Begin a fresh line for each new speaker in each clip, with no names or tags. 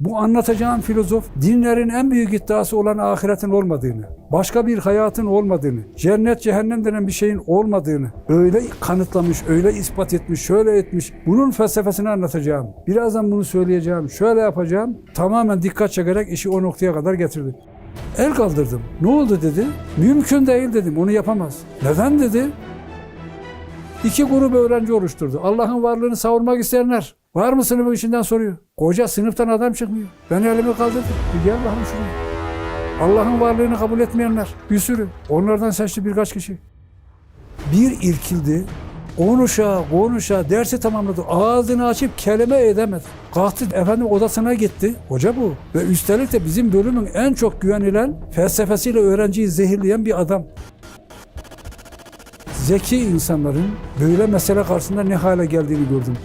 Bu anlatacağım filozof dinlerin en büyük iddiası olan ahiretin olmadığını, başka bir hayatın olmadığını, cennet cehennem denen bir şeyin olmadığını öyle kanıtlamış, öyle ispat etmiş, şöyle etmiş. Bunun felsefesini anlatacağım. Birazdan bunu söyleyeceğim, şöyle yapacağım. Tamamen dikkat çekerek işi o noktaya kadar getirdi. El kaldırdım. Ne oldu dedi. Mümkün değil dedim. Onu yapamaz. Neden dedi. İki grup öğrenci oluşturdu. Allah'ın varlığını savurmak isteyenler. Var mı sınıfın içinden soruyor. Koca sınıftan adam çıkmıyor. Ben elimi kaldırdım. Bir gel bakalım şuraya. Allah'ın varlığını kabul etmeyenler. Bir sürü. Onlardan seçti birkaç kişi. Bir irkildi. Konuşa konuşa dersi tamamladı. Ağzını açıp kelime edemedi. Kalktı efendim odasına gitti. Hoca bu. Ve üstelik de bizim bölümün en çok güvenilen felsefesiyle öğrenciyi zehirleyen bir adam. Zeki insanların böyle mesele karşısında ne hale geldiğini gördüm.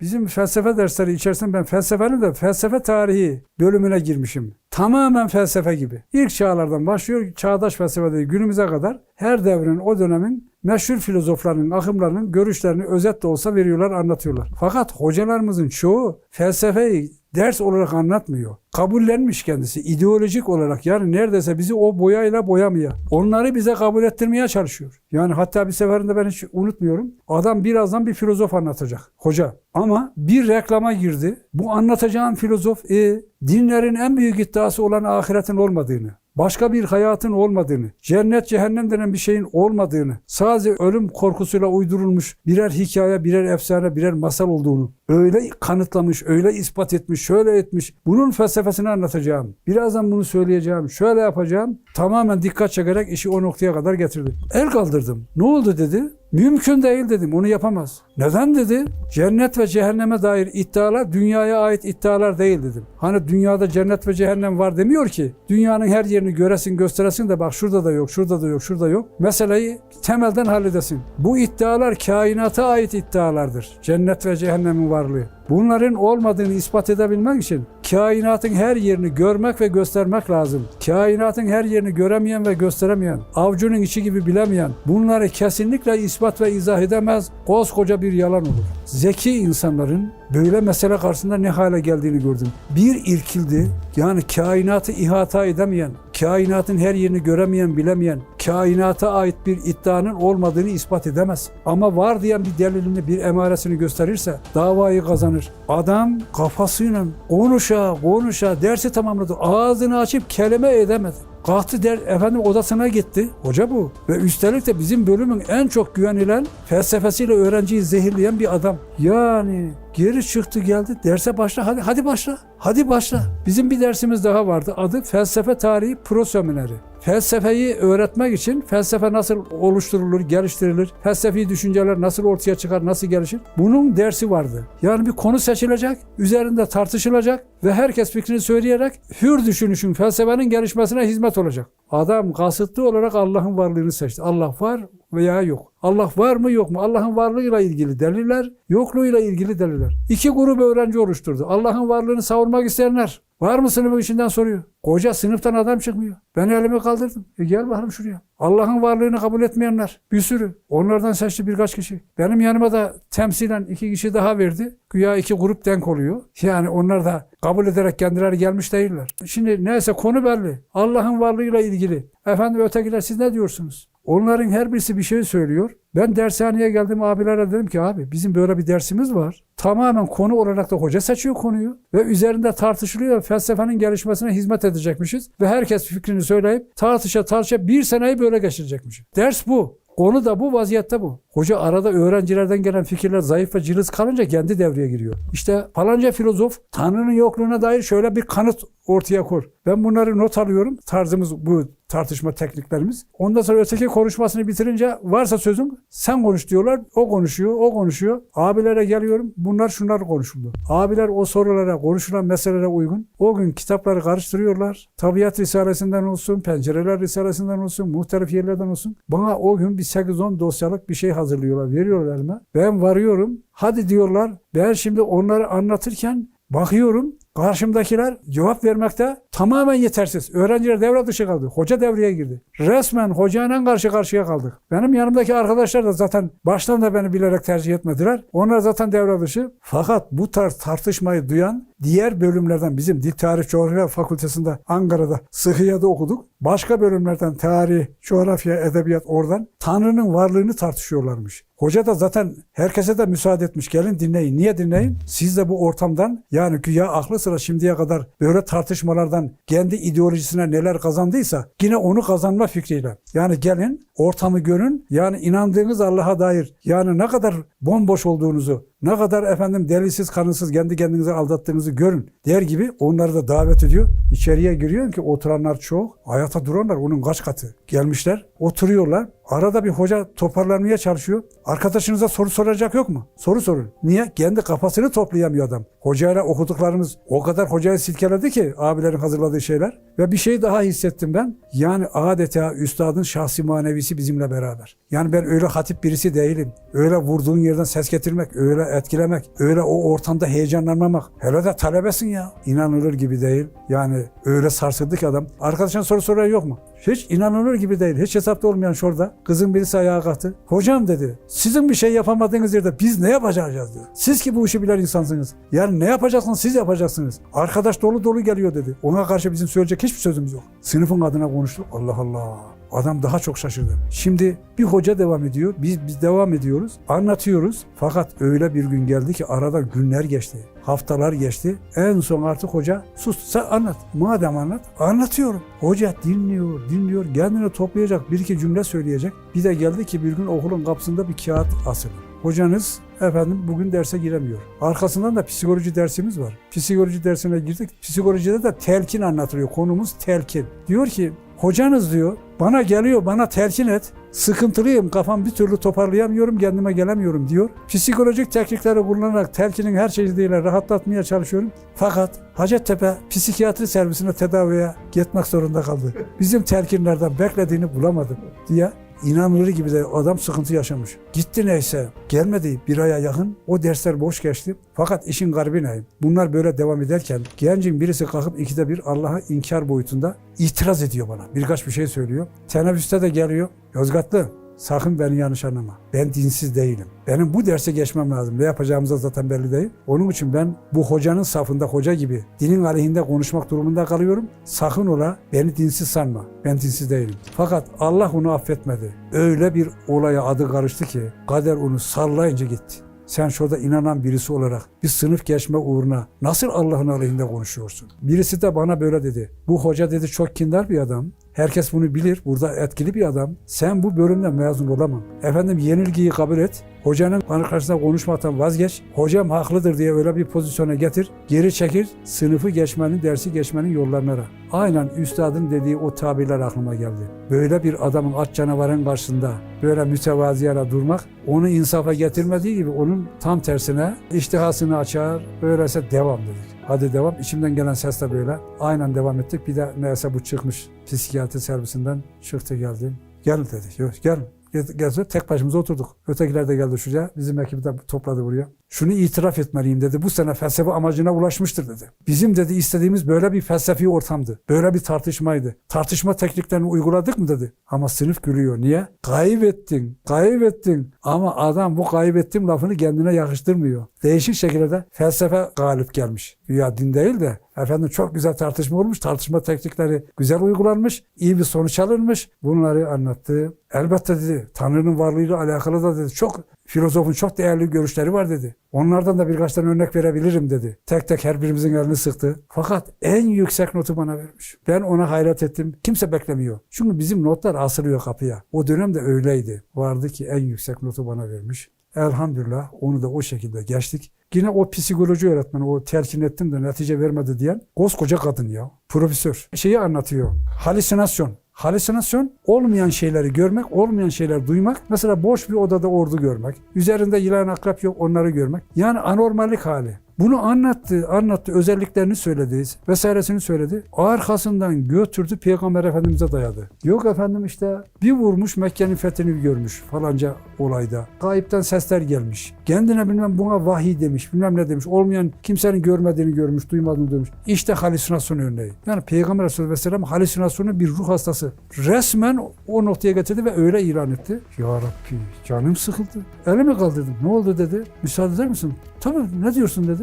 Bizim felsefe dersleri içerisinde ben felsefenin de felsefe tarihi bölümüne girmişim. Tamamen felsefe gibi. İlk çağlardan başlıyor, çağdaş felsefede günümüze kadar her devrin o dönemin meşhur filozoflarının, akımlarının görüşlerini özet de olsa veriyorlar, anlatıyorlar. Fakat hocalarımızın çoğu felsefeyi ders olarak anlatmıyor. Kabullenmiş kendisi ideolojik olarak yani neredeyse bizi o boyayla boyamıyor. Onları bize kabul ettirmeye çalışıyor. Yani hatta bir seferinde ben hiç unutmuyorum. Adam birazdan bir filozof anlatacak. Hoca. Ama bir reklama girdi. Bu anlatacağım filozof e, dinlerin en büyük iddiası olan ahiretin olmadığını, başka bir hayatın olmadığını, cennet cehennem denen bir şeyin olmadığını, sadece ölüm korkusuyla uydurulmuş birer hikaye, birer efsane, birer masal olduğunu öyle kanıtlamış, öyle ispat etmiş, şöyle etmiş. Bunun felsefesini anlatacağım. Birazdan bunu söyleyeceğim, şöyle yapacağım. Tamamen dikkat çekerek işi o noktaya kadar getirdim. El kaldırdım. Ne oldu dedi. Mümkün değil dedim. Onu yapamaz. Neden dedi? Cennet ve cehenneme dair iddialar dünyaya ait iddialar değil dedim. Hani dünyada cennet ve cehennem var demiyor ki. Dünyanın her yerini göresin, gösteresin de bak şurada da yok, şurada da yok, şurada yok. Meseleyi temelden halledesin. Bu iddialar kainata ait iddialardır. Cennet ve cehennemin varlığı. Bunların olmadığını ispat edebilmek için kainatın her yerini görmek ve göstermek lazım. Kainatın her yerini göremeyen ve gösteremeyen, avcunun içi gibi bilemeyen, bunları kesinlikle ispat ve izah edemez, koskoca bir yalan olur. Zeki insanların böyle mesele karşısında ne hale geldiğini gördüm. Bir irkildi, yani kainatı ihata edemeyen, kainatın her yerini göremeyen, bilemeyen, kainata ait bir iddianın olmadığını ispat edemez. Ama var diyen bir delilini, bir emaresini gösterirse davayı kazanır. Adam kafasıyla konuşa konuşa dersi tamamladı. Ağzını açıp kelime edemedi. Kalktı der, efendim odasına gitti. Hoca bu. Ve üstelik de bizim bölümün en çok güvenilen felsefesiyle öğrenciyi zehirleyen bir adam. Yani geri çıktı geldi. Derse başla. Hadi hadi başla. Hadi başla. Bizim bir dersimiz daha vardı. Adı Felsefe Tarihi Pro Semineri. Felsefeyi öğretmek için felsefe nasıl oluşturulur, geliştirilir, felsefi düşünceler nasıl ortaya çıkar, nasıl gelişir? Bunun dersi vardı. Yani bir konu seçilecek, üzerinde tartışılacak ve herkes fikrini söyleyerek hür düşünüşün, felsefenin gelişmesine hizmet olacak. Adam kasıtlı olarak Allah'ın varlığını seçti. Allah var veya yok. Allah var mı yok mu? Allah'ın varlığıyla ilgili deliller, yokluğuyla ilgili deliller. İki grup öğrenci oluşturdu. Allah'ın varlığını savurmak isteyenler. Var mı sınıfın içinden soruyor. Koca sınıftan adam çıkmıyor. Ben elimi kaldırdım. E gel bakalım şuraya. Allah'ın varlığını kabul etmeyenler. Bir sürü. Onlardan seçti birkaç kişi. Benim yanıma da temsilen iki kişi daha verdi. Güya iki grup denk oluyor. Yani onlar da kabul ederek kendileri gelmiş değiller. Şimdi neyse konu belli. Allah'ın varlığıyla ilgili. Efendim ötekiler siz ne diyorsunuz? Onların her birisi bir şey söylüyor. Ben dershaneye geldim abilere dedim ki abi bizim böyle bir dersimiz var. Tamamen konu olarak da hoca seçiyor konuyu ve üzerinde tartışılıyor. Felsefenin gelişmesine hizmet edecekmişiz ve herkes fikrini söyleyip tartışa tartışa bir seneyi böyle geçirecekmişiz. Ders bu. Konu da bu, vaziyette bu. Hoca arada öğrencilerden gelen fikirler zayıf ve cılız kalınca kendi devreye giriyor. İşte falanca filozof Tanrı'nın yokluğuna dair şöyle bir kanıt ortaya koy. Ben bunları not alıyorum. Tarzımız bu tartışma tekniklerimiz. Ondan sonra öteki konuşmasını bitirince varsa sözüm sen konuş diyorlar. O konuşuyor, o konuşuyor. Abilere geliyorum. Bunlar şunlar konuşuldu. Abiler o sorulara, konuşulan meselelere uygun. O gün kitapları karıştırıyorlar. Tabiat Risalesinden olsun, Pencereler Risalesinden olsun, muhtelif yerlerden olsun. Bana o gün bir 8-10 dosyalık bir şey hazırlıyorlar. Veriyorlar elime. Ben varıyorum. Hadi diyorlar. Ben şimdi onları anlatırken bakıyorum Karşımdakiler cevap vermekte tamamen yetersiz. Öğrenciler devre dışı kaldı. Hoca devreye girdi. Resmen hocayla karşı karşıya kaldık. Benim yanımdaki arkadaşlar da zaten baştan da beni bilerek tercih etmediler. Onlar zaten devre dışı. Fakat bu tarz tartışmayı duyan diğer bölümlerden bizim Dil Tarih Coğrafya Fakültesinde Ankara'da Sıhhiye'de okuduk. Başka bölümlerden tarih, coğrafya, edebiyat oradan Tanrı'nın varlığını tartışıyorlarmış. Hoca da zaten herkese de müsaade etmiş. Gelin dinleyin. Niye dinleyin? Siz de bu ortamdan yani güya aklı sıra şimdiye kadar böyle tartışmalardan kendi ideolojisine neler kazandıysa yine onu kazanma fikriyle. Yani gelin ortamı görün. Yani inandığınız Allah'a dair yani ne kadar bomboş olduğunuzu, ne kadar efendim delisiz, kanınsız kendi kendinizi aldattığınızı görün der gibi onları da davet ediyor. İçeriye giriyor ki oturanlar çok. Hayata duranlar onun kaç katı. Gelmişler, oturuyorlar. Arada bir hoca toparlanmaya çalışıyor. Arkadaşınıza soru soracak yok mu? Soru sorun. Niye? Kendi kafasını toplayamıyor adam. Hocayla okuduklarımız o kadar hocayı silkeledi ki abilerin hazırladığı şeyler. Ve bir şey daha hissettim ben. Yani adeta üstadın şahsi manevisi bizimle beraber. Yani ben öyle hatip birisi değilim. Öyle vurduğun yerden ses getirmek, öyle etkilemek, öyle o ortamda heyecanlanmamak. Hele de talebesin ya. İnanılır gibi değil. Yani öyle sarsıldı ki adam. Arkadaşın soru soran yok mu? Hiç inanılır gibi değil. Hiç hesapta olmayan şurada. Kızın birisi ayağa kalktı. Hocam dedi. Sizin bir şey yapamadığınız yerde biz ne yapacağız dedi. Siz ki bu işi bilen insansınız. Yani ne yapacaksınız siz yapacaksınız. Arkadaş dolu dolu geliyor dedi. Ona karşı bizim söyleyecek hiçbir sözümüz yok. Sınıfın adına konuştuk. Allah Allah. Adam daha çok şaşırdı. Şimdi bir hoca devam ediyor. Biz biz devam ediyoruz. Anlatıyoruz. Fakat öyle bir gün geldi ki arada günler geçti. Haftalar geçti. En son artık hoca sus sen anlat. Madem anlat anlatıyorum. Hoca dinliyor dinliyor. Kendini toplayacak bir iki cümle söyleyecek. Bir de geldi ki bir gün okulun kapısında bir kağıt asılı. Hocanız efendim bugün derse giremiyor. Arkasından da psikoloji dersimiz var. Psikoloji dersine girdik. Psikolojide de telkin anlatılıyor. Konumuz telkin. Diyor ki hocanız diyor bana geliyor bana telkin et. Sıkıntılıyım kafam bir türlü toparlayamıyorum kendime gelemiyorum diyor. Psikolojik teknikleri kullanarak telkinin her şeyiyle rahatlatmaya çalışıyorum. Fakat Hacettepe psikiyatri servisine tedaviye gitmek zorunda kaldı. Bizim telkinlerden beklediğini bulamadım diye İnanılır gibi de adam sıkıntı yaşamış. Gitti neyse. Gelmedi bir aya yakın. O dersler boş geçti. Fakat işin garibi ne? Bunlar böyle devam ederken gencin birisi kalkıp ikide bir Allah'a inkar boyutunda itiraz ediyor bana. Birkaç bir şey söylüyor. Teneffüste de geliyor. Yozgatlı sakın beni yanlış anlama. Ben dinsiz değilim. Benim bu derse geçmem lazım. Ne yapacağımız da zaten belli değil. Onun için ben bu hocanın safında hoca gibi dinin aleyhinde konuşmak durumunda kalıyorum. Sakın ola beni dinsiz sanma. Ben dinsiz değilim. Fakat Allah onu affetmedi. Öyle bir olaya adı karıştı ki kader onu sallayınca gitti. Sen şurada inanan birisi olarak bir sınıf geçme uğruna nasıl Allah'ın aleyhinde konuşuyorsun? Birisi de bana böyle dedi. Bu hoca dedi çok kindar bir adam. Herkes bunu bilir. Burada etkili bir adam. Sen bu bölümden mezun olamam. Efendim yenilgiyi kabul et. Hocanın bana karşısında konuşmaktan vazgeç. Hocam haklıdır diye öyle bir pozisyona getir. Geri çekil. Sınıfı geçmenin, dersi geçmenin yollarını ara. Aynen üstadın dediği o tabirler aklıma geldi. Böyle bir adamın aç canavarın karşısında böyle mütevaziyana durmak onu insafa getirmediği gibi onun tam tersine iştihasını açar. Öyleyse devam dedik. Hadi devam. İçimden gelen ses de böyle. Aynen devam ettik. Bir de neyse bu çıkmış psikiyatri servisinden çıktı geldi. Gel dedi. Yok gel. Gelse tek başımıza oturduk. Ötekiler de geldi şuraya. Bizim ekibi de topladı buraya. Şunu itiraf etmeliyim dedi. Bu sene felsefe amacına ulaşmıştır dedi. Bizim dedi istediğimiz böyle bir felsefi ortamdı. Böyle bir tartışmaydı. Tartışma tekniklerini uyguladık mı dedi. Ama sınıf gülüyor. Niye? Kaybettin. Kaybettin. Ama adam bu kaybettim lafını kendine yakıştırmıyor. Değişik şekilde felsefe galip gelmiş. Ya din değil de efendim çok güzel tartışma olmuş. Tartışma teknikleri güzel uygulanmış. iyi bir sonuç alınmış. Bunları anlattı. Elbette dedi Tanrı'nın varlığıyla alakalı da dedi çok filozofun çok değerli görüşleri var dedi. Onlardan da birkaç tane örnek verebilirim dedi. Tek tek her birimizin elini sıktı. Fakat en yüksek notu bana vermiş. Ben ona hayret ettim. Kimse beklemiyor. Çünkü bizim notlar asılıyor kapıya. O dönemde öyleydi. Vardı ki en yüksek notu bana vermiş. Elhamdülillah onu da o şekilde geçtik. Yine o psikoloji öğretmeni, o telkin ettim de netice vermedi diyen koskoca kadın ya. Profesör. Şeyi anlatıyor. Halüsinasyon. Halüsinasyon olmayan şeyleri görmek, olmayan şeyler duymak. Mesela boş bir odada ordu görmek. Üzerinde yılan akrep yok onları görmek. Yani anormallik hali. Bunu anlattı, anlattı, özelliklerini söyledi, vesairesini söyledi. Arkasından götürdü Peygamber Efendimiz'e dayadı. Yok efendim işte bir vurmuş Mekke'nin fethini görmüş falanca olayda. Gayipten sesler gelmiş. Kendine bilmem buna vahiy demiş, bilmem ne demiş. Olmayan kimsenin görmediğini görmüş, duymadığını duymuş. İşte halüsinasyon örneği. Yani Peygamber Aleyhisselatü Vesselam halüsinasyonu bir ruh hastası. Resmen o noktaya getirdi ve öyle ilan etti. Ya Rabbi canım sıkıldı. Elimi kaldırdım. Ne oldu dedi. Müsaade eder misin? Tabii ne diyorsun dedi.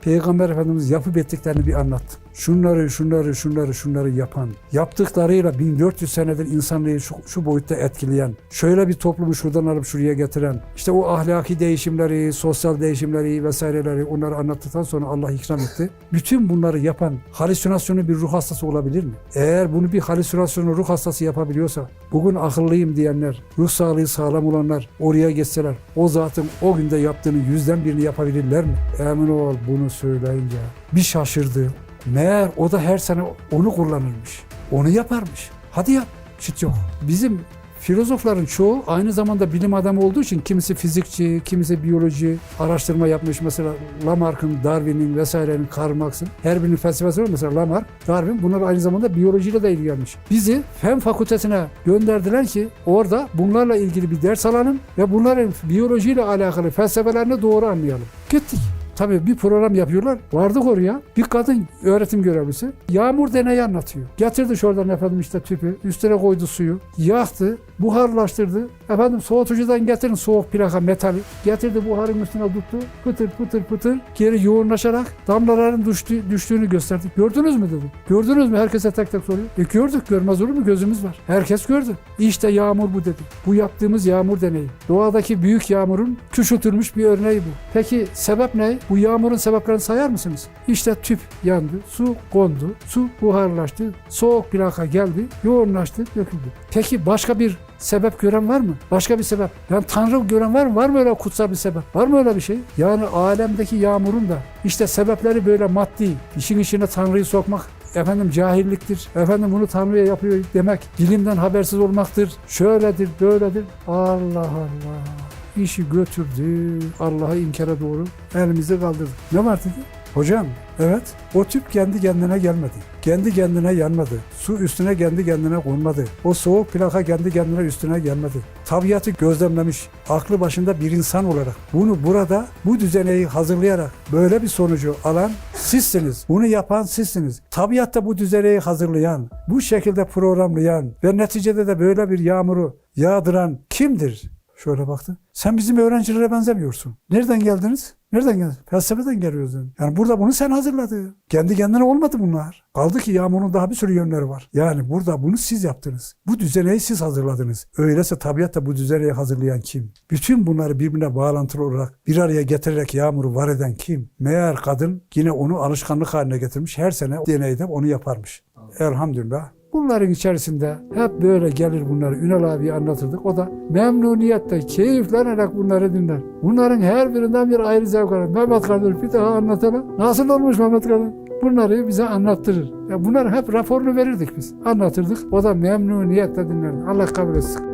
Peygamber Efendimiz yapıp ettiklerini bir anlattı. Şunları, şunları, şunları, şunları yapan, yaptıklarıyla 1400 senedir insanlığı şu, şu boyutta etkileyen, şöyle bir toplumu şuradan alıp şuraya getiren, işte o ahlaki değişimleri, sosyal değişimleri vesaireleri onları anlattıktan sonra Allah ikram etti. Bütün bunları yapan halüsinasyonu bir ruh hastası olabilir mi? Eğer bunu bir halüsinasyonu ruh hastası yapabiliyorsa, bugün akıllıyım diyenler, ruh sağlığı sağlam olanlar oraya geçseler, o zatın o günde yaptığının yüzden birini yapabilirler mi? Emin ol bunu söyleyince bir şaşırdı. Meğer o da her sene onu kullanırmış. Onu yaparmış. Hadi yap. Çıt yok. Bizim filozofların çoğu aynı zamanda bilim adamı olduğu için kimisi fizikçi, kimisi biyoloji araştırma yapmış. Mesela Lamarck'ın, Darwin'in vesairenin, Karl Marx'ın her birinin felsefesi var. Mesela Lamarck, Darwin bunlar aynı zamanda biyolojiyle de ilgilenmiş. Bizi fen fakültesine gönderdiler ki orada bunlarla ilgili bir ders alalım ve bunların biyolojiyle alakalı felsefelerini doğru anlayalım. Gittik. Tabii bir program yapıyorlar. Vardık oraya. Bir kadın öğretim görevlisi yağmur deneyi anlatıyor. Getirdi şuradan efendim işte tüpü. Üstüne koydu suyu. Yaktı. Buharlaştırdı. Efendim soğutucudan getirin soğuk plaka metali. Getirdi buharın üstüne tuttu. Pıtır pıtır pıtır. Geri yoğunlaşarak damlaların düştü, düştüğünü gösterdi. Gördünüz mü dedi. Gördünüz mü? Herkese tek tek soruyor. E gördük. Görmez olur mu? Gözümüz var. Herkes gördü. İşte yağmur bu dedi. Bu yaptığımız yağmur deneyi. Doğadaki büyük yağmurun küçültülmüş bir örneği bu. Peki sebep ne? Bu yağmurun sebeplerini sayar mısınız? İşte tüp yandı, su kondu, su buharlaştı, soğuk plaka geldi, yoğunlaştı, döküldü. Peki başka bir sebep gören var mı? Başka bir sebep. Yani Tanrı gören var mı? Var mı öyle kutsal bir sebep? Var mı öyle bir şey? Yani alemdeki yağmurun da işte sebepleri böyle maddi, işin içine Tanrı'yı sokmak efendim cahilliktir. Efendim bunu Tanrı'ya yapıyor demek dilimden habersiz olmaktır. Şöyledir, böyledir. Allah Allah işi götürdü Allah'a inkara doğru elimizi kaldırdı. Ne var dedi? Hocam evet o tüp kendi kendine gelmedi. Kendi kendine yanmadı. Su üstüne kendi kendine konmadı. O soğuk plaka kendi kendine üstüne gelmedi. Tabiatı gözlemlemiş, aklı başında bir insan olarak bunu burada bu düzeneyi hazırlayarak böyle bir sonucu alan sizsiniz. Bunu yapan sizsiniz. Tabiatta bu düzeneyi hazırlayan, bu şekilde programlayan ve neticede de böyle bir yağmuru yağdıran kimdir? Şöyle baktı. Sen bizim öğrencilere benzemiyorsun. Nereden geldiniz? Nereden geldiniz? Felsefeden geliyorsun. Yani burada bunu sen hazırladın. Kendi kendine olmadı bunlar. Kaldı ki yağmurun daha bir sürü yönleri var. Yani burada bunu siz yaptınız. Bu düzeneyi siz hazırladınız. Öyleyse tabiatta bu düzeneyi hazırlayan kim? Bütün bunları birbirine bağlantılı olarak bir araya getirerek yağmuru var eden kim? Meğer kadın yine onu alışkanlık haline getirmiş. Her sene deneyde onu yaparmış. Elhamdülillah. Bunların içerisinde hep böyle gelir bunları Ünal abiye anlatırdık. O da memnuniyetle, keyiflenerek bunları dinler. Bunların her birinden bir ayrı zevk alır. Mehmet kardeş bir daha anlatalım. Nasıl olmuş Mehmet kardeş? Bunları bize anlattırır. Ya bunları hep raporunu verirdik biz. Anlatırdık. O da memnuniyetle dinlerdi. Allah kabul etsin.